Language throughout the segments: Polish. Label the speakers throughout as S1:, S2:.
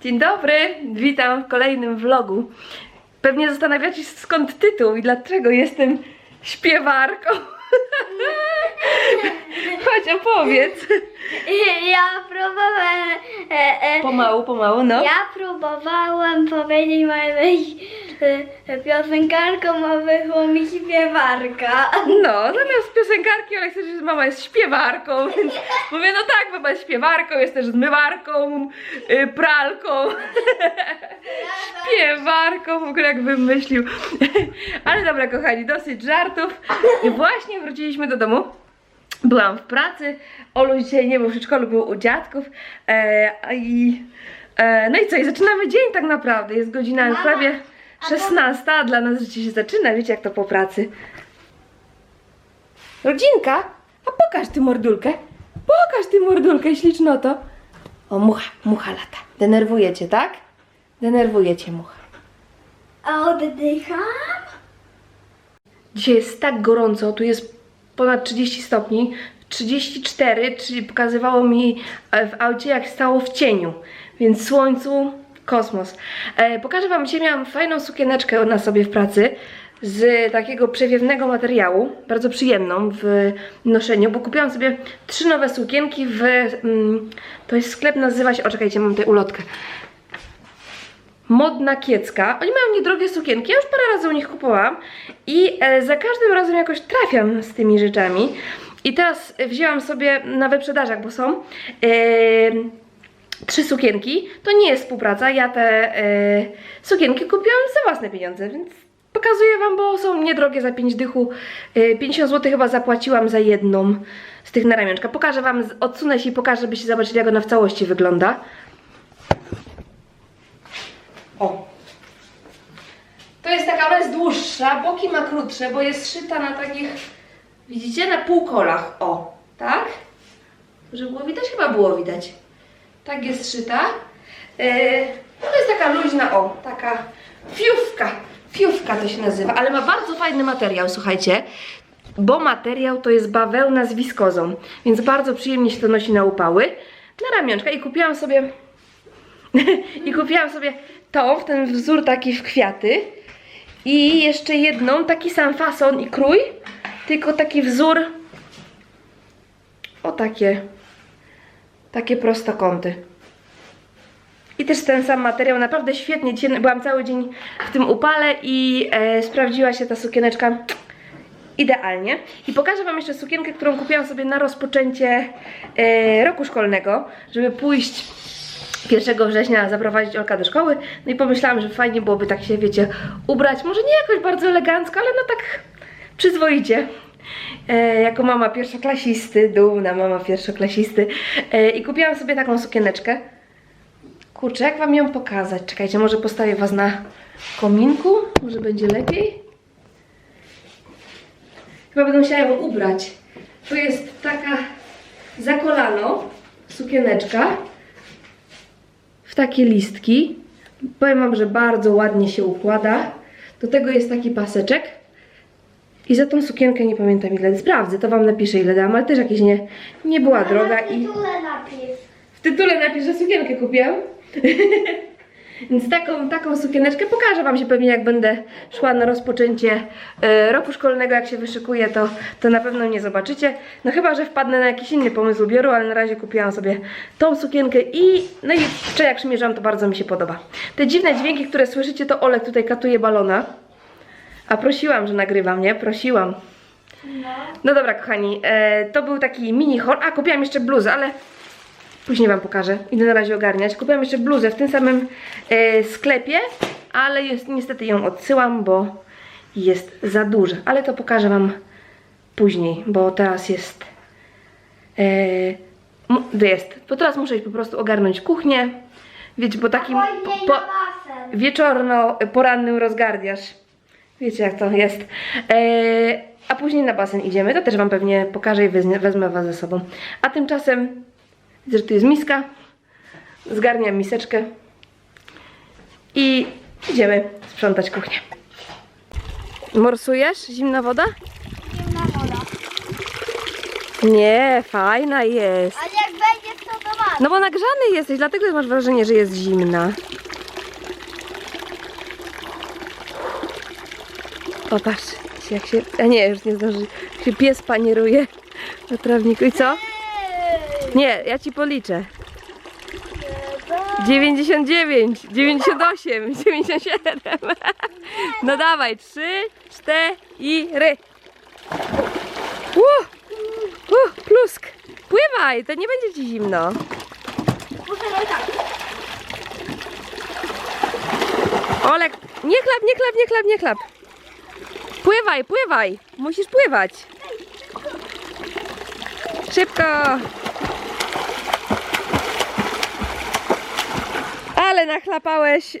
S1: Dzień dobry, witam w kolejnym vlogu. Pewnie zastanawiacie się skąd tytuł i dlaczego jestem śpiewarką. Chodź opowiedz.
S2: Ja próbowałem. E, e,
S1: Pomału, pomału, no.
S2: Ja próbowałem powiedzieć mojej e, piosenkarką, a wyszło mi śpiewarka.
S1: No, zamiast piosenkarki, ale chcesz, że mama jest śpiewarką, więc mówię, no tak, mama jest śpiewarką, jest też zmywarką, y, pralką, śpiewarką, w ogóle jak wymyślił. Ale dobra, kochani, dosyć żartów. Właśnie wróciliśmy do domu. Byłam w pracy, Olu dzisiaj nie był w przedszkolu, był u dziadków e, a i e, no i co, i zaczynamy dzień tak naprawdę, jest godzina już prawie
S2: a to-
S1: 16, a dla nas życie się zaczyna, wiecie jak to po pracy. Rodzinka? A pokaż ty mordulkę. Pokaż ty mordulkę, ślicznoto. O, mucha, mucha lata. Denerwuje cię, tak? Denerwuje cię mucha.
S2: A oddycham?
S1: Dzisiaj jest tak gorąco, tu jest ponad 30 stopni, 34, czyli pokazywało mi e, w aucie jak stało w cieniu, więc słońcu kosmos. E, pokażę Wam, dzisiaj miałam fajną sukieneczkę na sobie w pracy z takiego przewiewnego materiału, bardzo przyjemną w noszeniu, bo kupiłam sobie trzy nowe sukienki w, mm, to jest sklep, nazywa się, o czekajcie, mam tutaj ulotkę, Modna Kiecka. Oni mają niedrogie sukienki, ja już parę razy u nich kupowałam i e, za każdym razem jakoś trafiam z tymi rzeczami. I teraz wzięłam sobie na wyprzedażach, bo są e, trzy sukienki. To nie jest współpraca, ja te e, sukienki kupiłam za własne pieniądze, więc pokazuję Wam, bo są niedrogie za 5 dychu. E, 50 zł chyba zapłaciłam za jedną z tych na ramionczka. Pokażę Wam, odsunę się i pokażę, żebyście zobaczyli jak ona w całości wygląda. O. To jest taka, ona jest dłuższa, boki ma krótsze, bo jest szyta na takich, widzicie, na półkolach. O, tak? Żeby było widać? Chyba było widać. Tak jest szyta. Yy, to jest taka luźna, o, taka fiówka. Fiówka to się nazywa, ale ma bardzo fajny materiał, słuchajcie. Bo materiał to jest bawełna z wiskozą, więc bardzo przyjemnie się to nosi na upały. Na ramionczka i kupiłam sobie i kupiłam sobie tą, w ten wzór taki w kwiaty. I jeszcze jedną, taki sam fason i krój, tylko taki wzór. O takie. Takie prostokąty. I też ten sam materiał, naprawdę świetnie. Dzisiaj byłam cały dzień w tym upale i e, sprawdziła się ta sukieneczka idealnie. I pokażę Wam jeszcze sukienkę, którą kupiłam sobie na rozpoczęcie e, roku szkolnego, żeby pójść 1 września zaprowadzić Olka do szkoły. No i pomyślałam, że fajnie byłoby tak się, wiecie, ubrać. Może nie jakoś bardzo elegancko, ale no tak przyzwoicie. E, jako mama pierwszoklasisty, dumna mama pierwszoklasisty. E, I kupiłam sobie taką sukieneczkę. Kurczę, jak Wam ją pokazać? Czekajcie, może postawię Was na kominku, może będzie lepiej. Chyba będę musiała ją ubrać. To jest taka za kolano sukieneczka takie listki. Powiem Wam, że bardzo ładnie się układa. Do tego jest taki paseczek. I za tą sukienkę nie pamiętam ile. Sprawdzę, to Wam napiszę ile dałam, ale też jakieś nie, nie była droga. I
S2: tytule napis.
S1: w tytule napisz, że sukienkę kupiłam. Więc taką, taką sukieneczkę pokażę Wam się pewnie jak będę szła na rozpoczęcie e, roku szkolnego, jak się wyszykuję, to, to na pewno nie zobaczycie. No chyba, że wpadnę na jakiś inny pomysł ubioru, ale na razie kupiłam sobie tą sukienkę i no i jeszcze jak przymierzam, to bardzo mi się podoba. Te dziwne dźwięki, które słyszycie, to Olek tutaj katuje balona. A prosiłam, że nagrywam, nie? Prosiłam.
S2: No.
S1: No dobra, kochani, e, to był taki mini haul. A, kupiłam jeszcze bluzę, ale później Wam pokażę. Idę na razie ogarniać. Kupiłam jeszcze bluzę w tym samym e, sklepie, ale jest, niestety ją odsyłam, bo jest za duża. Ale to pokażę Wam później, bo teraz jest... E, jest. Bo teraz muszę iść po prostu ogarnąć kuchnię. Wiecie, po takim... Po-
S2: basen.
S1: wieczorno-porannym rozgardiasz. Wiecie jak to jest. Eee, a później na basen idziemy. To też Wam pewnie pokażę i wezmę Was ze sobą. A tymczasem widzę, że tu jest miska. Zgarniam miseczkę. I idziemy sprzątać kuchnię. Morsujesz? Zimna woda?
S2: Zimna woda.
S1: Nie, fajna jest.
S2: A jak będzie co to masz?
S1: No bo nagrzany jesteś, dlatego masz wrażenie, że jest zimna. Popatrz, jak się... A nie, już nie zdąży. Jak się pies panieruje na trawniku. I co? Nie, ja ci policzę. 99, 98, 97. No dawaj, 3, 4 i ry. Uh, uh, plusk. Pływaj, to nie będzie ci zimno.
S2: Tak.
S1: Olek, nie chlap, nie chlap, nie chlap, nie chlap. Pływaj, pływaj. Musisz pływać. Szybko. Ale nachlapałeś.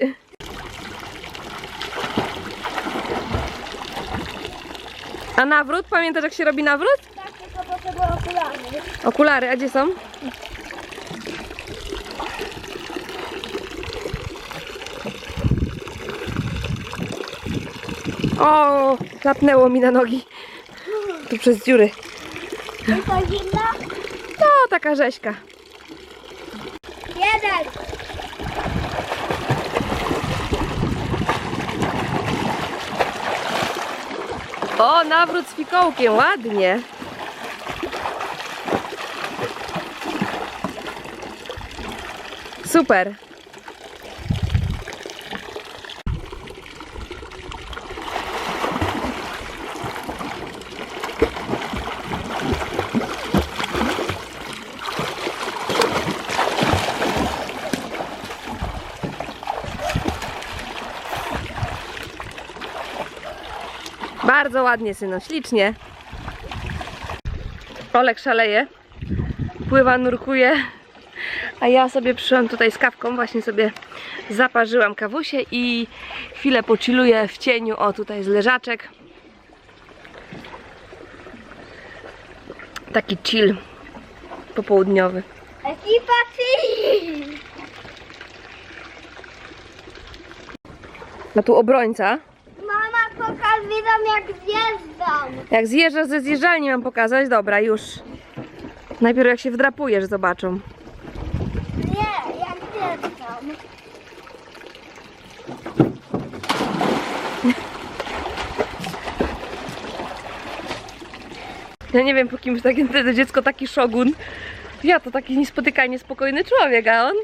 S1: A nawrót? Pamiętasz jak się robi nawrót?
S2: Tak, tylko potrzebuję okulary.
S1: Okulary, a gdzie są? O, klapnęło mi na nogi. Tu przez dziury.
S2: Jest to zimna?
S1: No, taka rzeźka.
S2: Jeden.
S1: O, nawrót z fikołkiem, ładnie. Super. Bardzo ładnie, syno, ślicznie. Olek szaleje. Pływa, nurkuje. A ja sobie przyszłam tutaj z kawką, właśnie sobie zaparzyłam kawusie i chwilę pociluję w cieniu. O, tutaj jest leżaczek. Taki chill popołudniowy.
S2: Ekipa Team.
S1: A tu obrońca.
S2: Pokaż widzom jak zjeżdżam.
S1: Jak zjeżdżasz ze zjeżdżalni mam pokazać? Dobra, już. Najpierw jak się wdrapujesz zobaczą.
S2: Nie, jak zjeżdżam.
S1: Ja nie wiem po kimś takim to dziecko taki szogun. Ja to taki niespotykanie spokojny człowiek, a on?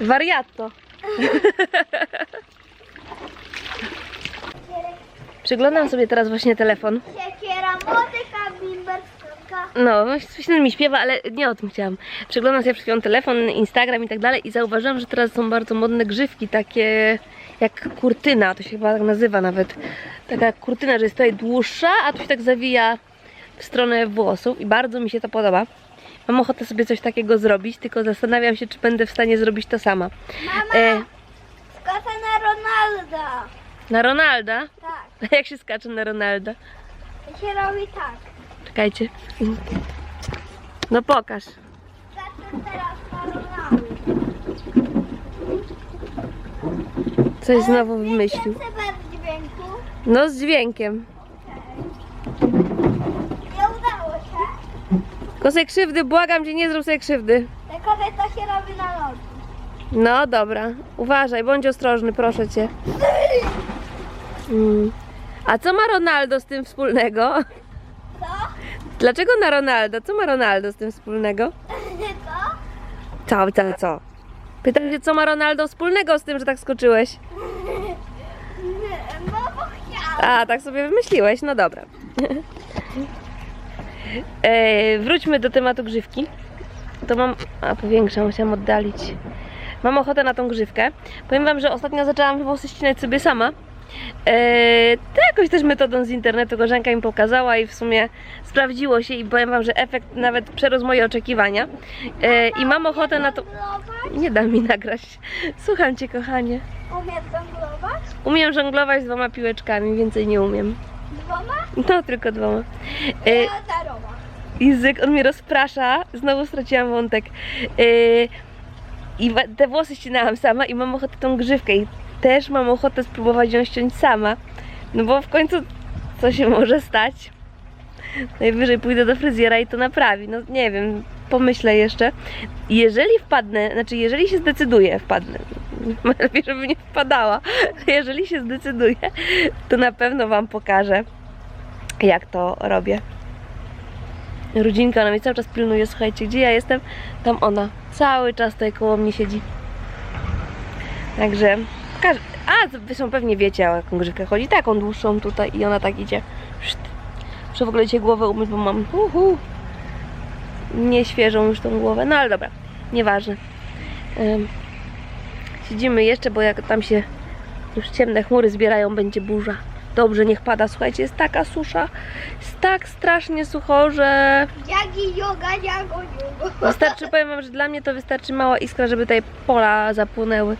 S1: Wariato. Przyglądam sobie teraz właśnie telefon.
S2: Siekiera, motyka, bimberska.
S1: No, coś mi śpiewa, ale nie o tym chciałam. Przeglądam sobie przed telefon, Instagram i tak dalej i zauważyłam, że teraz są bardzo modne grzywki, takie jak kurtyna, to się chyba tak nazywa nawet. Taka kurtyna, że jest tutaj dłuższa, a tu się tak zawija w stronę włosów i bardzo mi się to podoba. Mam ochotę sobie coś takiego zrobić, tylko zastanawiam się, czy będę w stanie zrobić to sama.
S2: Mama,
S1: E,
S2: na Ronalda.
S1: Na Ronalda?
S2: Tak,
S1: A jak się skacze na Ronalda?
S2: to się robi tak.
S1: Czekajcie. No pokaż.
S2: Teraz na Ronalda.
S1: Coś znowu wymyślił. No z dźwiękiem.
S2: Nie udało się.
S1: Tylko sobie krzywdy, błagam cię, nie zrób sobie krzywdy.
S2: Tylko, to się robi na nogi.
S1: No dobra, uważaj, bądź ostrożny, proszę cię. Mm. A co ma Ronaldo z tym wspólnego?
S2: Co?
S1: Dlaczego na Ronaldo? Co ma Ronaldo z tym wspólnego?
S2: Co?
S1: Co, co? Pytam się, co ma Ronaldo wspólnego z tym, że tak skoczyłeś?
S2: No bo chciałam.
S1: A, tak sobie wymyśliłeś, no dobra. e, wróćmy do tematu grzywki. To mam. A powiększam, musiałam oddalić. Mam ochotę na tą grzywkę. Powiem Wam, że ostatnio zaczęłam włosy ścinać sobie sama. E, to jakoś też metodą z internetu koleżanka mi pokazała i w sumie sprawdziło się i powiem Wam, że efekt nawet przerósł moje oczekiwania. E, I mam ochotę na to. Nie da mi nagrać. Słucham Cię, kochanie.
S2: Umiesz żonglować?
S1: Umiem żonglować z dwoma piłeczkami, więcej nie umiem.
S2: Dwoma?
S1: No, tylko dwoma.
S2: Zerowa.
S1: Język, on mnie rozprasza. Znowu straciłam wątek. Yy, I te włosy ścinałam sama i mam ochotę tą grzywkę. I też mam ochotę spróbować ją ściąć sama. No bo w końcu co się może stać? Najwyżej pójdę do fryzjera i to naprawi. No nie wiem. pomyślę jeszcze. Jeżeli wpadnę, znaczy jeżeli się zdecyduję, wpadnę. Lepiej, żeby nie wpadała. Jeżeli się zdecyduję, to na pewno Wam pokażę, jak to robię. Rodzinka ona mnie cały czas pilnuje, słuchajcie, gdzie ja jestem, tam ona cały czas tutaj koło mnie siedzi. Także, a zresztą pewnie wiecie, o jaką grzywkę chodzi, taką dłuższą tutaj i ona tak idzie. Szt. Muszę w ogóle dzisiaj głowę umyć, bo mam uhu, nie świeżą już tą głowę, no ale dobra, nieważne. Ym, siedzimy jeszcze, bo jak tam się już ciemne chmury zbierają, będzie burza. Dobrze, niech pada, słuchajcie, jest taka susza, jest tak strasznie sucho, że
S2: Jagi yoga, jago yoga.
S1: Wystarczy, powiem wam, że dla mnie to wystarczy mała iskra, żeby tutaj pola zapłonęły.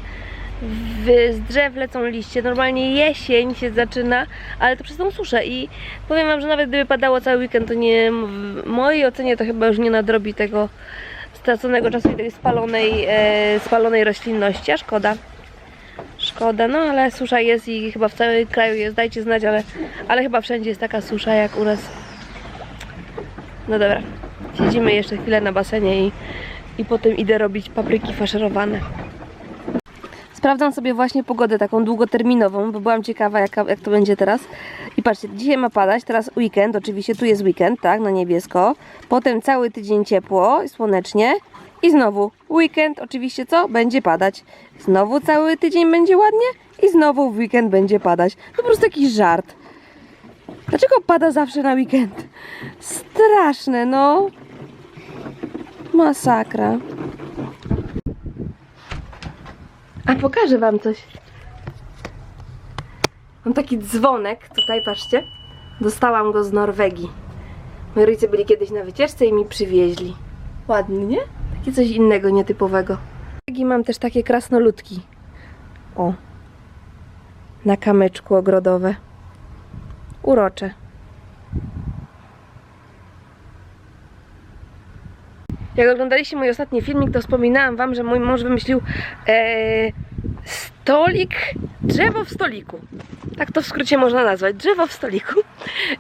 S1: W, z drzew lecą liście. Normalnie jesień się zaczyna, ale to przez tą suszę. I powiem wam, że nawet gdyby padało cały weekend, to nie w mojej ocenie to chyba już nie nadrobi tego straconego czasu i tej spalonej, e, spalonej roślinności. A szkoda. Szkoda, no ale susza jest i chyba w całym kraju jest, dajcie znać, ale, ale chyba wszędzie jest taka susza jak u nas. No dobra, siedzimy jeszcze chwilę na basenie i, i potem idę robić papryki faszerowane. Sprawdzam sobie właśnie pogodę taką długoterminową, bo byłam ciekawa jaka, jak to będzie teraz. I patrzcie, dzisiaj ma padać, teraz weekend, oczywiście tu jest weekend, tak, na niebiesko. Potem cały tydzień ciepło i słonecznie. I znowu weekend, oczywiście co? Będzie padać. Znowu cały tydzień będzie ładnie i znowu w weekend będzie padać. To po prostu taki żart. Dlaczego pada zawsze na weekend? Straszne, no. Masakra. A pokażę wam coś. Mam taki dzwonek, tutaj patrzcie. Dostałam go z Norwegii. Moi rodzice byli kiedyś na wycieczce i mi przywieźli. Ładny, nie? Takie coś innego, nietypowego. I mam też takie krasnoludki. O. Na kamyczku ogrodowe. Urocze. Jak oglądaliście mój ostatni filmik, to wspominałam wam, że mój mąż wymyślił e, stolik, drzewo w stoliku. Tak to w skrócie można nazwać, drzewo w stoliku.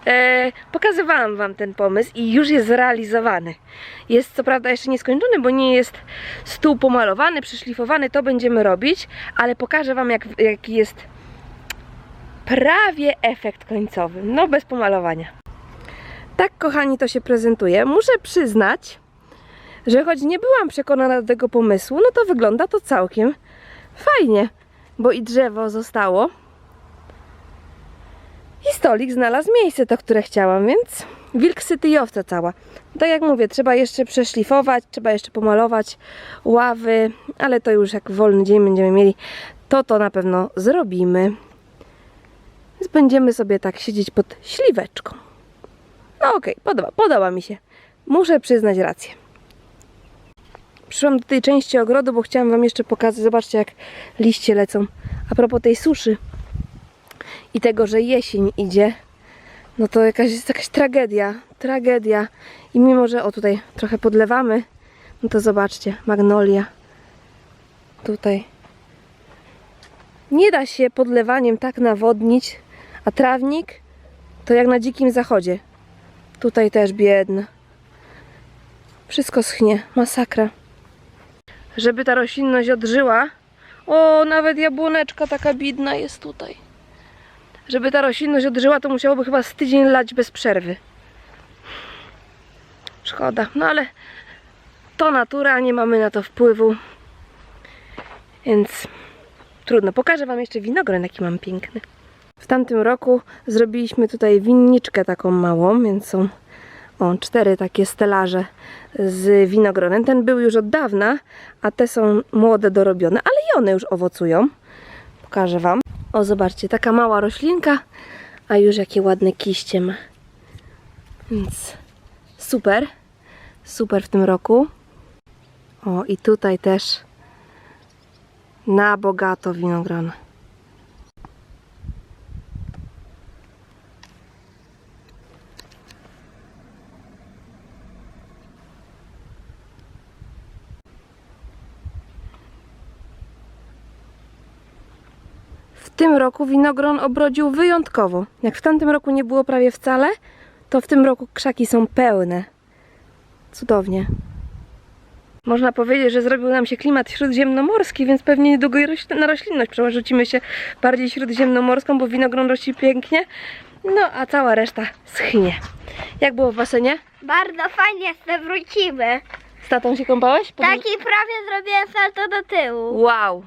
S1: E, pokazywałam wam ten pomysł i już jest zrealizowany. Jest co prawda jeszcze nieskończony, bo nie jest stół pomalowany, przyszlifowany, to będziemy robić, ale pokażę wam jak, jaki jest prawie efekt końcowy. No bez pomalowania. Tak kochani to się prezentuje. Muszę przyznać, że choć nie byłam przekonana do tego pomysłu, no to wygląda to całkiem fajnie, bo i drzewo zostało. I stolik znalazł miejsce, to które chciałam, więc wilk syty i owca cała. Tak jak mówię, trzeba jeszcze przeszlifować, trzeba jeszcze pomalować ławy, ale to już jak wolny dzień będziemy mieli, to to na pewno zrobimy. Więc będziemy sobie tak siedzieć pod śliweczką. No okej, podoba, podoba mi się. Muszę przyznać rację. Przyszłam do tej części ogrodu, bo chciałam Wam jeszcze pokazać. Zobaczcie, jak liście lecą. A propos tej suszy i tego, że jesień idzie, no to jakaś jest jakaś tragedia. Tragedia. I mimo, że o tutaj trochę podlewamy, no to zobaczcie, magnolia. Tutaj. Nie da się podlewaniem tak nawodnić, a trawnik to jak na dzikim zachodzie. Tutaj też biedne. Wszystko schnie. Masakra. Żeby ta roślinność odżyła. O, nawet jabłoneczka taka bidna jest tutaj. Żeby ta roślinność odżyła, to musiałoby chyba z tydzień lać bez przerwy. Szkoda. No ale to natura, nie mamy na to wpływu. Więc trudno. Pokażę Wam jeszcze winogron, jaki mam piękny. W tamtym roku zrobiliśmy tutaj winniczkę taką małą, więc są o, cztery takie stelaże z winogronem. Ten był już od dawna, a te są młode, dorobione, ale i one już owocują. Pokażę Wam. O, zobaczcie, taka mała roślinka, a już jakie ładne kiście ma. Więc super, super w tym roku. O, i tutaj też na bogato winogrona. Tym roku winogron obrodził wyjątkowo. Jak w tamtym roku nie było prawie wcale, to w tym roku krzaki są pełne. Cudownie. Można powiedzieć, że zrobił nam się klimat śródziemnomorski, więc pewnie niedługo i na roślinność przerzucimy się bardziej śródziemnomorską, bo winogron rośnie pięknie. No, a cała reszta schnie. Jak było w basenie?
S2: Bardzo fajnie, jeszcze wrócimy.
S1: Z tatą się kąpałeś? Podróż-
S2: Taki prawie zrobiłem salto do tyłu.
S1: Wow,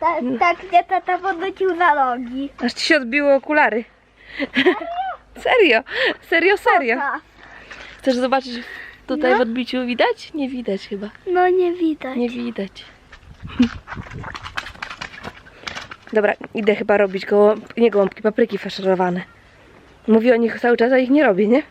S2: Tak, tak gdzie tata podnosił za nogi.
S1: aż ci się odbiły okulary. serio, serio, serio.
S2: Pokaż.
S1: Chcesz zobaczyć tutaj
S2: No.
S1: w odbiciu? Widać? Nie widać chyba.
S2: No nie widać.
S1: Nie widać. Dobra, idę chyba robić gołąb... nie gołąbki, papryki faszerowane. Mówię o nich cały czas, a ich nie robię, nie?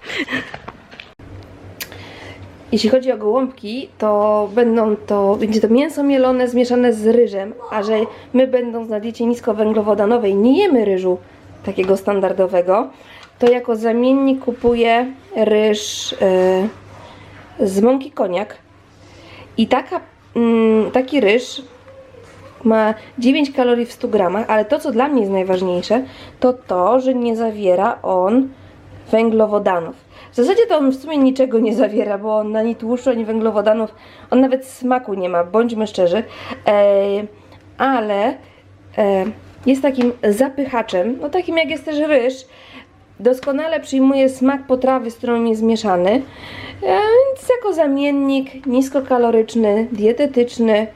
S1: Jeśli chodzi o gołąbki, to będą to, będzie to mięso mielone zmieszane z ryżem, a że my będąc na diecie niskowęglowodanowej nie jemy ryżu takiego standardowego, to jako zamiennik kupuję ryż e, z mąki koniak. I taka, mm, taki ryż ma 9 kalorii w 100 gramach, ale to, co dla mnie jest najważniejsze, to to, że nie zawiera on węglowodanów. W zasadzie to on w sumie niczego nie zawiera, bo on ani tłuszczu, ani węglowodanów, on nawet smaku nie ma, bądźmy szczerzy. E, ale e, jest takim zapychaczem, no takim jak jest też ryż, doskonale przyjmuje smak potrawy, z którą jest mieszany. E, Więc jako zamiennik niskokaloryczny, dietetyczny,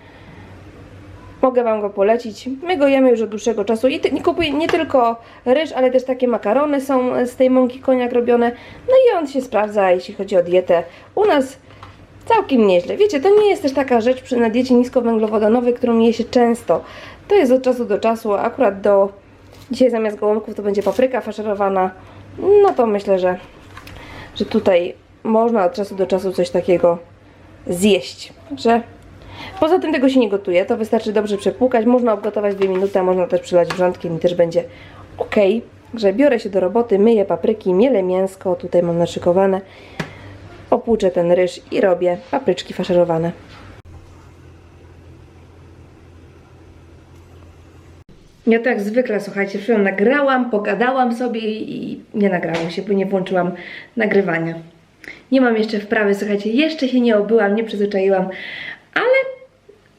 S1: mogę Wam go polecić. My go jemy już od dłuższego czasu i ty, kupuję nie tylko ryż, ale też takie makarony są z tej mąki koniak robione. No i on się sprawdza, jeśli chodzi o dietę. U nas całkiem nieźle. Wiecie, to nie jest też taka rzecz przy na diecie niskowęglowodanowej, którą je się często. To jest od czasu do czasu, akurat do dzisiaj zamiast gołąbków to będzie papryka faszerowana. No to myślę, że, że tutaj można od czasu do czasu coś takiego zjeść. Że Poza tym tego się nie gotuje, to wystarczy dobrze przepłukać, można obgotować 2 minuty, a można też przylać wrzątkiem i też będzie ok. Także biorę się do roboty, myję papryki, mielę mięsko, tutaj mam naszykowane, opłuczę ten ryż i robię papryczki faszerowane. Ja tak zwykle, słuchajcie, chwilę nagrałam, pogadałam sobie i nie nagrało się, bo nie włączyłam nagrywania. Nie mam jeszcze wprawy, słuchajcie, jeszcze się nie obyłam, nie przyzwyczaiłam, ale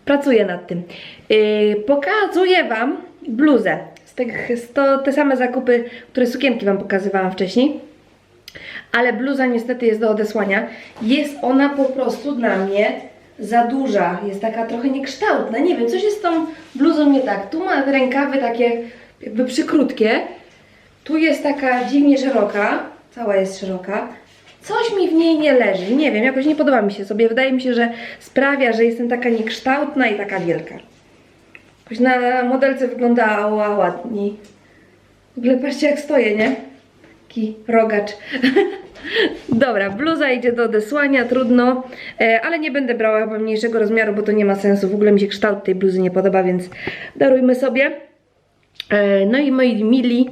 S1: pracuję nad tym. Yy, pokazuję Wam bluzę. Z tych, z to te same zakupy, które sukienki Wam pokazywałam wcześniej. Ale bluza niestety jest do odesłania. Jest ona po prostu dla mnie za duża. Jest taka trochę niekształtna. Nie wiem, coś jest z tą bluzą nie tak. Tu ma rękawy takie jakby przykrótkie. Tu jest taka dziwnie szeroka. Cała jest szeroka. Coś mi w niej nie leży. Nie wiem, jakoś nie podoba mi się sobie. Wydaje mi się, że sprawia, że jestem taka niekształtna i taka wielka. Jakoś na modelce wyglądała ładniej. W ogóle patrzcie jak stoję, nie? Taki rogacz. Dobra, bluza idzie do odesłania, trudno, e, ale nie będę brała chyba mniejszego rozmiaru, bo to nie ma sensu. W ogóle mi się kształt tej bluzy nie podoba, więc darujmy sobie. E, no i moi mili,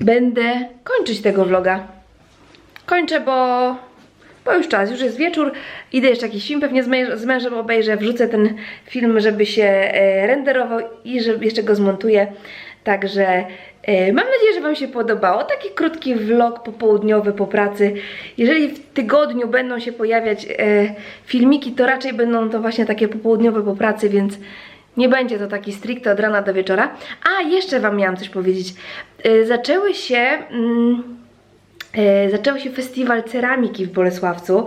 S1: będę kończyć tego vloga. Kończę, bo, bo już czas, już jest wieczór. Idę jeszcze jakiś film, pewnie z, męż, z mężem obejrzę, wrzucę ten film, żeby się e, renderował i żeby jeszcze go zmontuję. Także e, mam nadzieję, że Wam się podobało. Taki krótki vlog popołudniowy po pracy. Jeżeli w tygodniu będą się pojawiać e, filmiki, to raczej będą to właśnie takie popołudniowe po pracy, więc nie będzie to taki stricte od rana do wieczora. A, jeszcze Wam miałam coś powiedzieć. Zaczęły się... Mm, Zaczął się festiwal ceramiki w Bolesławcu.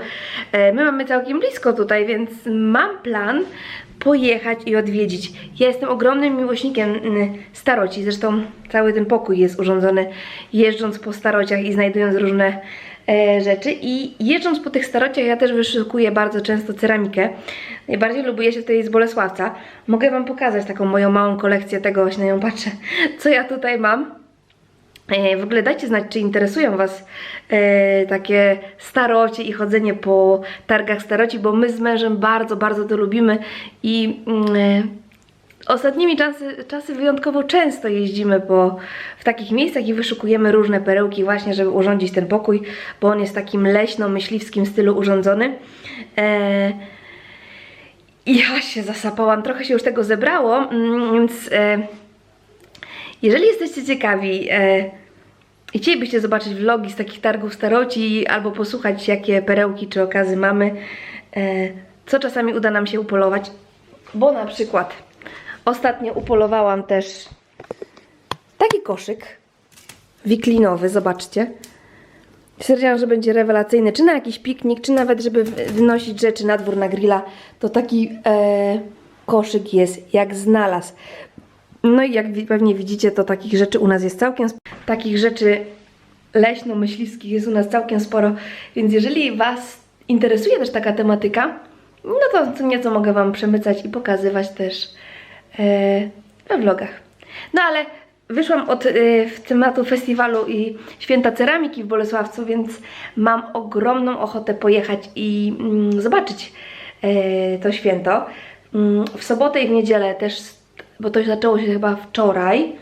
S1: E, My mamy całkiem blisko tutaj, więc mam plan pojechać i odwiedzić. Ja jestem ogromnym miłośnikiem mm, staroci, zresztą cały ten pokój jest urządzony jeżdżąc po starociach i znajdując różne e, rzeczy. I jeżdżąc po tych starociach ja też wyszukuję bardzo często ceramikę. Najbardziej lubię się tutaj z Bolesławca. Mogę Wam pokazać taką moją małą kolekcję tego, właśnie na nią patrzę, co ja tutaj mam. E, W ogóle dajcie znać, czy interesują Was e, takie starocie i chodzenie po targach staroci, bo my z mężem bardzo, bardzo to lubimy i mm, e, ostatnimi czasy, czasy wyjątkowo często jeździmy po, w takich miejscach i wyszukujemy różne perełki właśnie, żeby urządzić ten pokój, bo on jest takim leśno-myśliwskim stylu urządzony. E, ja się zasapałam, trochę się już tego zebrało, mm, więc e, jeżeli jesteście ciekawi e, i chcielibyście zobaczyć vlogi z takich targów staroci albo posłuchać jakie perełki czy okazy mamy, e, co czasami uda nam się upolować. Bo na przykład ostatnio upolowałam też taki koszyk wiklinowy, zobaczcie. Stwierdziłam, że będzie rewelacyjny, czy na jakiś piknik, czy nawet, żeby wynosić rzeczy na dwór, na grilla. To taki e, koszyk jest jak znalazł. No i jak pewnie widzicie, to takich rzeczy u nas jest całkiem Takich rzeczy leśno-myśliwskich jest u nas całkiem sporo, więc jeżeli Was interesuje też taka tematyka, no to co nieco mogę Wam przemycać i pokazywać też e, we vlogach. No ale wyszłam od w tematu festiwalu i święta ceramiki w Bolesławcu, więc mam ogromną ochotę pojechać i mm, zobaczyć e, to święto. Mm, w sobotę i w niedzielę też, bo to zaczęło się chyba wczoraj,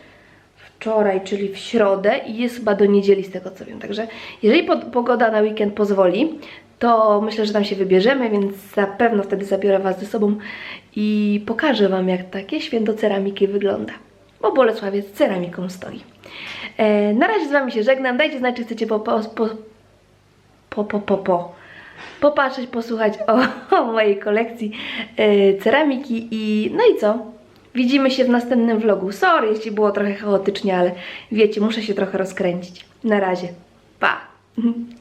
S1: wczoraj, czyli w środę i jest chyba do niedzieli z tego co wiem. Także jeżeli pogoda na weekend pozwoli, to myślę, że tam się wybierzemy, więc na pewno wtedy zabiorę Was ze sobą i pokażę Wam, jak takie święto ceramiki wygląda. Bo Bolesławiec ceramiką stoi. E, na razie z Wami się żegnam. Dajcie znać, czy chcecie po, po, po, po, po, po, po popatrzeć, posłuchać o, o mojej kolekcji e, ceramiki i no i co? Widzimy się w następnym vlogu. Sorry, jeśli było trochę chaotycznie, ale wiecie, muszę się trochę rozkręcić. Na razie. Pa!